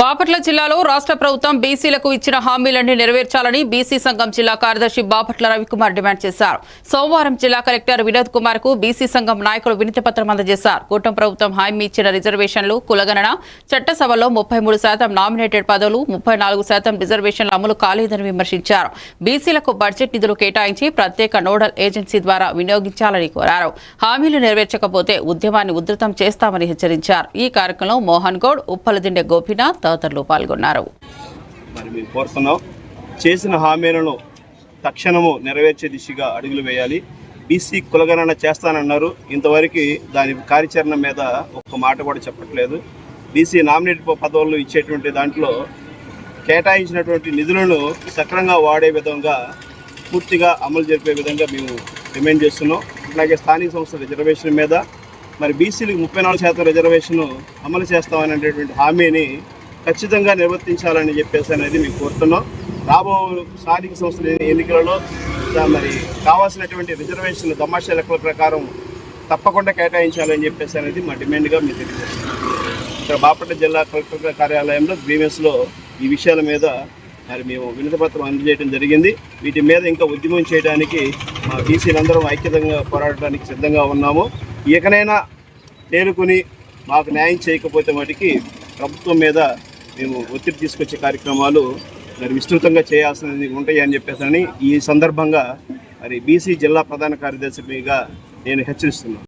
బాపట్ల జిల్లాలో రాష్ట్ర ప్రభుత్వం బీసీలకు ఇచ్చిన హామీలన్నీ నెరవేర్చాలని బీసీ సంఘం జిల్లా కార్యదర్శి బాపట్ల రవికుమార్ డిమాండ్ చేశారు. సోమవారం జిల్లా కలెక్టర్ వినోద్ కుమార్కు బీసీ సంఘం నాయకులు వినతి పత్రం అందజేశారు. కూటమి ప్రభుత్వం హామీ ఇచ్చిన రిజర్వేషన్లు కులగణన చట్టసభలో ముప్పై మూడు శాతం నామినేటెడ్ పదవులు ముప్పై నాలుగు శాతం రిజర్వేషన్ల అమలు కాలేదని విమర్శించారు. బీసీలకు బడ్జెట్ నిధులు కేటాయించి ప్రత్యేక నోడల్ ఏజెన్సీ ద్వారా వినియోగించాలని కోరారు. హామీలు నెరవేర్చకపోతే ఉద్యమాన్ని ఉధృతం చేస్తామని హెచ్చరించారు. ఈ కార్యక్రమంలో మోహన్ గౌడ్ ఉప్పలదిండె గోపీనాథ్ తదితరులు పాల్గొన్నారు. మరి మేము కోరుతున్నాం చేసిన హామీలను తక్షణము నెరవేర్చే దిశగా అడుగులు వేయాలి. బీసీ కులగణన చేస్తానన్నారు. ఇంతవరకు దాని కార్యాచరణ మీద ఒక్క మాట కూడా చెప్పట్లేదు. బీసీ నామినేట్ పదవులు ఇచ్చేటువంటి దాంట్లో కేటాయించినటువంటి నిధులను సక్రంగా వాడే విధంగా పూర్తిగా అమలు జరిపే విధంగా మేము డిమాండ్ చేస్తున్నాం. అలాగే స్థానిక సంస్థల రిజర్వేషన్ మీద మరి బీసీలకు ముప్పై నాలుగు శాతం రిజర్వేషన్ అమలు చేస్తామనేటటువంటి హామీని ఖచ్చితంగా నిర్వర్తించాలని చెప్పేసి అనేది మేము కోరుతున్నాం. రాబో స్థానిక సంస్థల ఎన్నికలలో మరి కావాల్సినటువంటి రిజర్వేషన్ దమాషా లెక్కల ప్రకారం తప్పకుండా కేటాయించాలని చెప్పేసి అనేది మా డిమాండ్గా మేము తెలియజేస్తున్నాం. ఇక్కడ బాపట్ల జిల్లా కలెక్టర్ కార్యాలయంలో గ్రీవెన్స్లో ఈ విషయాల మీద మరి మేము వినతిపత్రం అందజేయడం జరిగింది. వీటి మీద ఇంకా ఉద్యమం చేయడానికి మా బీసీలందరం ఐక్యతంగా పోరాడడానికి సిద్ధంగా ఉన్నాము. ఇకనైనా తేలుకుని మాకు న్యాయం చేయకపోతే మటుకి ప్రభుత్వం మీద మేము ఒత్తిడి తీసుకొచ్చే కార్యక్రమాలు మరి విస్తృతంగా చేయాల్సినవి ఉంటాయి అని చెప్పేసి ఈ సందర్భంగా మరి బీసీ జిల్లా ప్రధాన కార్యదర్శిగా నేను హెచ్చరిస్తున్నాను.